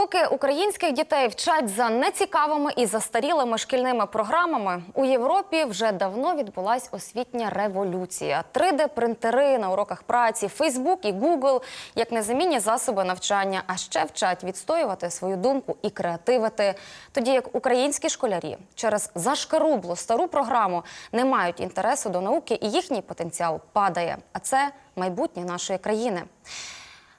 Поки українських дітей вчать за нецікавими і застарілими шкільними програмами, у Європі вже давно відбулась освітня революція. 3D-принтери на уроках праці, Фейсбук і Гугл як незамінні засоби навчання, а ще вчать відстоювати свою думку і креативити. Тоді як українські школярі через зашкарублу стару програму не мають інтересу до науки, і їхній потенціал падає. А це майбутнє нашої країни.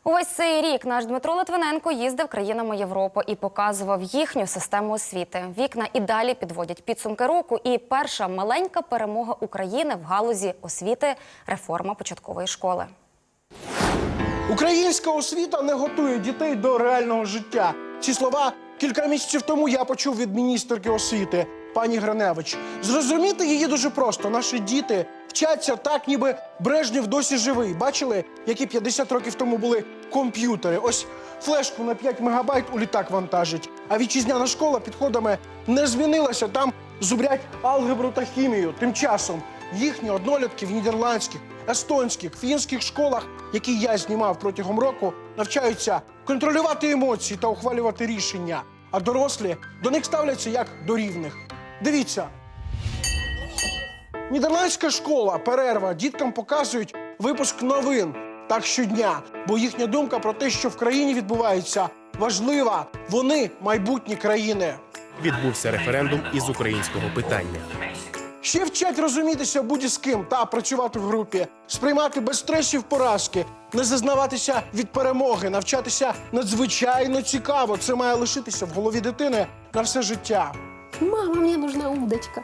Увесь цей рік наш Дмитро Литвиненко їздив країнами Європи і показував їхню систему освіти. Вікна і далі підводять підсумки року. І перша маленька перемога України в галузі освіти реформа початкової школи. Українська освіта не готує дітей до реального життя. Ці слова кілька місяців тому я почув від міністерки освіти пані Гриневич. Зрозуміти її дуже просто. Наші діти вчаться так, ніби Брежнєв досі живий. Бачили, які 50 років тому були комп'ютери. Ось флешку на 5 мегабайт у літак вантажить. А вітчизняна школа підходами не змінилася. Там зубрять алгебру та хімію. Тим часом їхні однолітки в нідерландських, естонських, фінських школах, які я знімав протягом року, навчаються контролювати емоції та ухвалювати рішення. А дорослі до них ставляться як до рівних. Дивіться, Нідерландська школа, перерва, діткам показують випуск новин так щодня, бо їхня думка про те, що в країні відбувається, важлива. Вони майбутні країни. Відбувся референдум із українського питання. Ще вчать розумітися будь з ким та працювати в групі, сприймати без стресів поразки, не зазнаватися від перемоги, навчатися надзвичайно цікаво. Це має лишитися в голові дитини на все життя Мама, мне нужна удочка.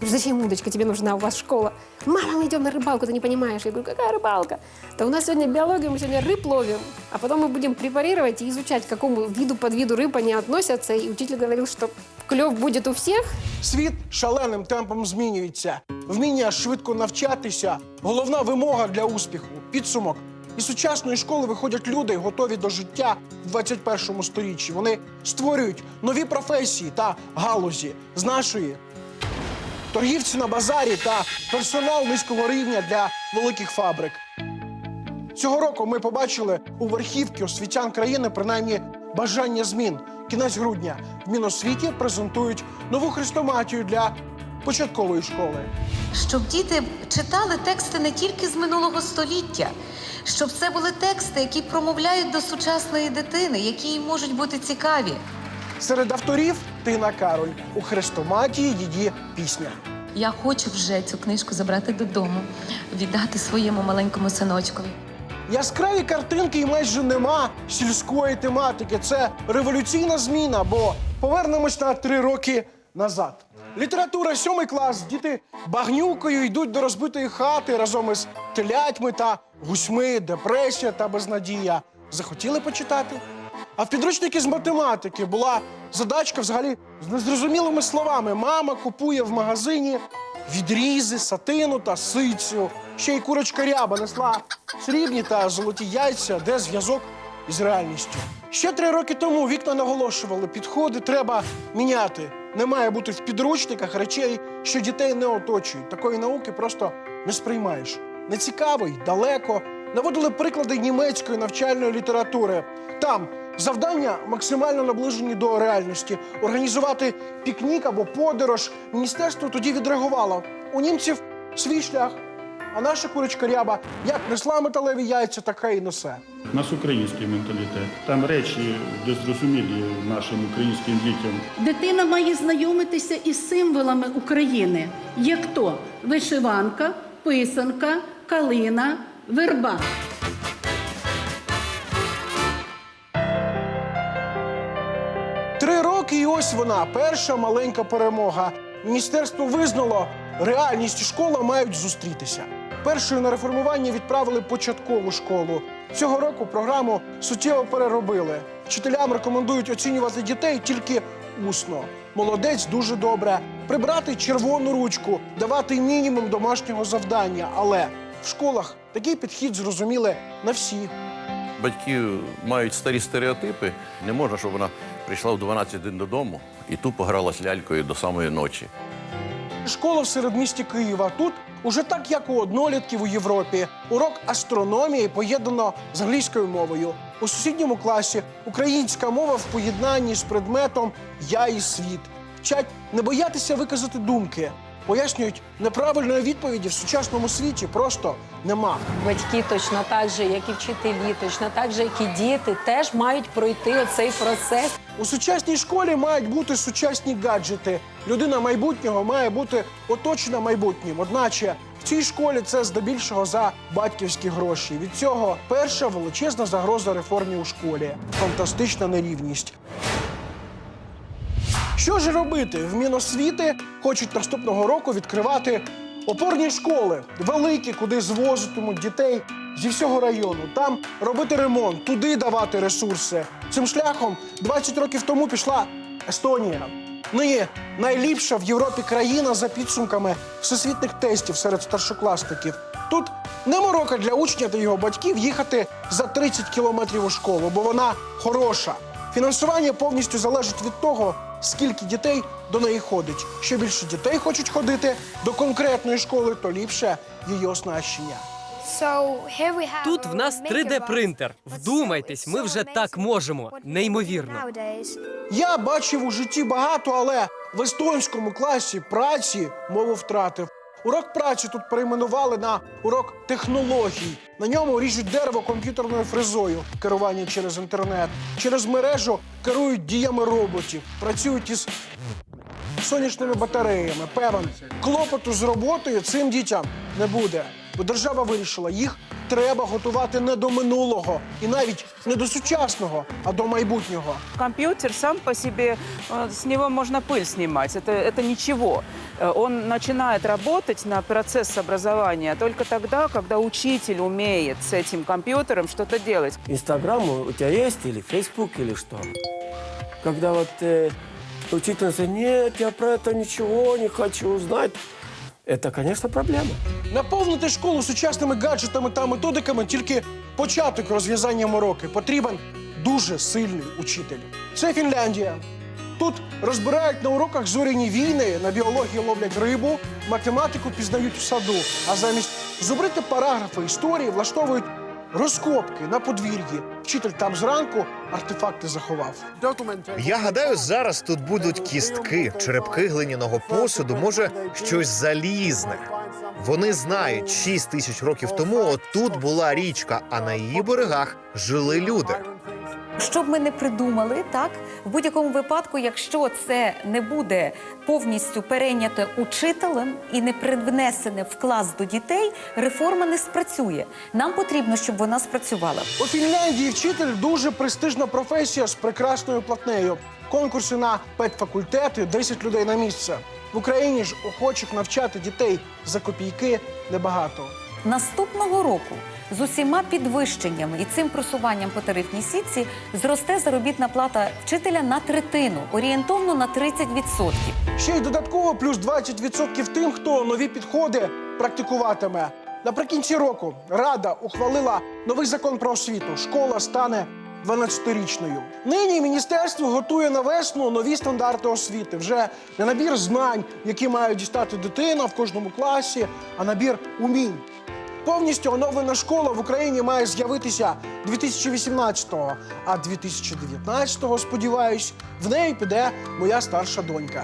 Я говорю, зачем удочка? Тебе нужна у вас школа. Мама, мы идем на рыбалку, ты не понимаешь. Я говорю, какая рыбалка? Да у нас сегодня биология, мы сегодня рыб ловим. А потом мы будем препарировать и изучать, к какому виду, подвиду рыб они относятся. И учитель говорил, что клев будет у всех. Світ шаленим темпом змінюється. Вміння швидко навчатися головна вимога для успіху. Підсумок. із сучасної школи виходять люди, готові до життя в 21 сторіччі. Вони створюють нові професії та галузі з нашої. Торгівці на базарі та персонал низького рівня для великих фабрик. Цього року ми побачили у верхівки освітян країни принаймні бажання змін. Кінець грудня в Міносвіті презентують нову хрестоматію для початкової школи. щоб діти читали тексти не тільки з минулого століття, щоб це були тексти, які промовляють до сучасної дитини, які їй можуть бути цікаві. Серед авторів Тина Кароль у хрестоматії її пісня. Я хочу вже цю книжку забрати додому, віддати своєму маленькому синочкові. Яскраві картинки і майже нема сільської тематики. Це революційна зміна, бо повернемось на три роки назад. Література, сьомий клас, діти багнюкою йдуть до розбитої хати разом із телятьми та гусьми, депресія та безнадія. Захотіли почитати? А в підручники з математики була задачка взагалі з незрозумілими словами. Мама купує в магазині відрізи, сатину та сицю. Ще й курочка ряба несла срібні та золоті яйця, де зв'язок із реальністю. Ще три роки тому вікна наголошували, підходи треба міняти. Не має бути в підручниках речей, що дітей не оточують. Такої науки просто не сприймаєш. Нецікавий, далеко. Наводили приклади німецької навчальної літератури. Там завдання максимально наближені до реальності. Організувати пікнік або подорож. Міністерство тоді відреагувало. У німців свій шлях. А наша курочка ряба як несла металеві яйця, така і несе. У нас український менталітет. Там речі зрозумілі нашим українським дітям. Дитина має знайомитися із символами України, як то вишиванка, писанка, калина, верба. Три роки, і ось вона перша маленька перемога. Міністерство визнало, реальність і школа мають зустрітися. Першою на реформування відправили початкову школу. Цього року програму суттєво переробили. Вчителям рекомендують оцінювати дітей тільки усно. Молодець дуже добре. Прибрати червону ручку, давати мінімум домашнього завдання. Але в школах такий підхід зрозуміли на всі. Батьки мають старі стереотипи. Не можна, щоб вона прийшла в 12 годин додому і тупо гралась лялькою до самої ночі. Школа в середмісті Києва. Тут уже так, як у однолітків у Європі. Урок астрономії поєднано з англійською мовою. У сусідньому класі українська мова в поєднанні з предметом Я і світ. Вчать не боятися виказати думки. Пояснюють, неправильної відповіді в сучасному світі просто нема. Батьки точно так же, як і вчителі, точно так же, як і діти, теж мають пройти оцей процес. У сучасній школі мають бути сучасні гаджети. Людина майбутнього має бути оточена майбутнім. Одначе в цій школі це здебільшого за батьківські гроші. Від цього перша величезна загроза реформі у школі фантастична нерівність. Що ж робити? В Міносвіти хочуть наступного року відкривати опорні школи, великі, куди звозитимуть дітей зі всього району. Там робити ремонт, туди давати ресурси. Цим шляхом 20 років тому пішла Естонія. Нині найліпша в Європі країна за підсумками всесвітніх тестів серед старшокласників. Тут не морока для учня та його батьків їхати за 30 кілометрів у школу, бо вона хороша. Фінансування повністю залежить від того, скільки дітей до неї ходить. Що більше дітей хочуть ходити до конкретної школи, то ліпше її оснащення. Тут в нас 3D-принтер. Вдумайтесь, ми вже так можемо. Неймовірно. Я бачив у житті багато, але в естонському класі праці мову втратив. Урок праці тут перейменували на урок технологій. На ньому ріжуть дерево комп'ютерною фрезою, керування через інтернет. Через мережу керують діями роботів, працюють із сонячними батареями. Певен, клопоту з роботою цим дітям не буде. Бо держава вирішила, їх треба готувати не до минулого і навіть не до сучасного, а до майбутнього. Компьютер сам по себе, э, с него можно пыль снимать, это, это ничего. Э, Он начинает работать на процесс образования только тогда, когда учитель умеет с этим компьютером что-то делать. Інстаграм у тебе є, или Фейсбук, или що? Когда вот э, учительница, нет, я про это ничего не хочу знать. Это, конечно, проблема. Наповнити школу сучасними гаджетами та методиками тільки початок розв'язання мороки. Потрібен дуже сильний учитель. Це Фінляндія. Тут розбирають на уроках зоряні війни, на біології ловлять рибу, математику пізнають в саду. А замість зубрити параграфи історії влаштовують розкопки на подвір'ї. Вчитель там зранку артефакти заховав. Я гадаю, зараз тут будуть кістки, черепки глиняного посуду, може щось залізне. Вони знають, 6 тисяч років тому отут була річка, а на її берегах жили люди. Що б ми не придумали, так в будь-якому випадку, якщо це не буде повністю перейняте учителем і не привнесене в клас до дітей, реформа не спрацює. Нам потрібно, щоб вона спрацювала. У Фінляндії вчитель дуже престижна професія з прекрасною платнею. Конкурси на педфакультети 10 людей на місце. В Україні ж охочих навчати дітей за копійки небагато. Наступного року з усіма підвищеннями і цим просуванням по тарифній сітці зросте заробітна плата вчителя на третину, орієнтовно на 30%. Ще й додатково плюс 20% тим, хто нові підходи практикуватиме. Наприкінці року Рада ухвалила новий закон про освіту. Школа стане 12-річною. Нині міністерство готує на весну нові стандарти освіти. Вже не набір знань, які має дістати дитина в кожному класі, а набір умінь. Повністю оновлена школа в Україні має з'явитися 2018-го, а 2019-го, сподіваюсь, в неї піде моя старша донька.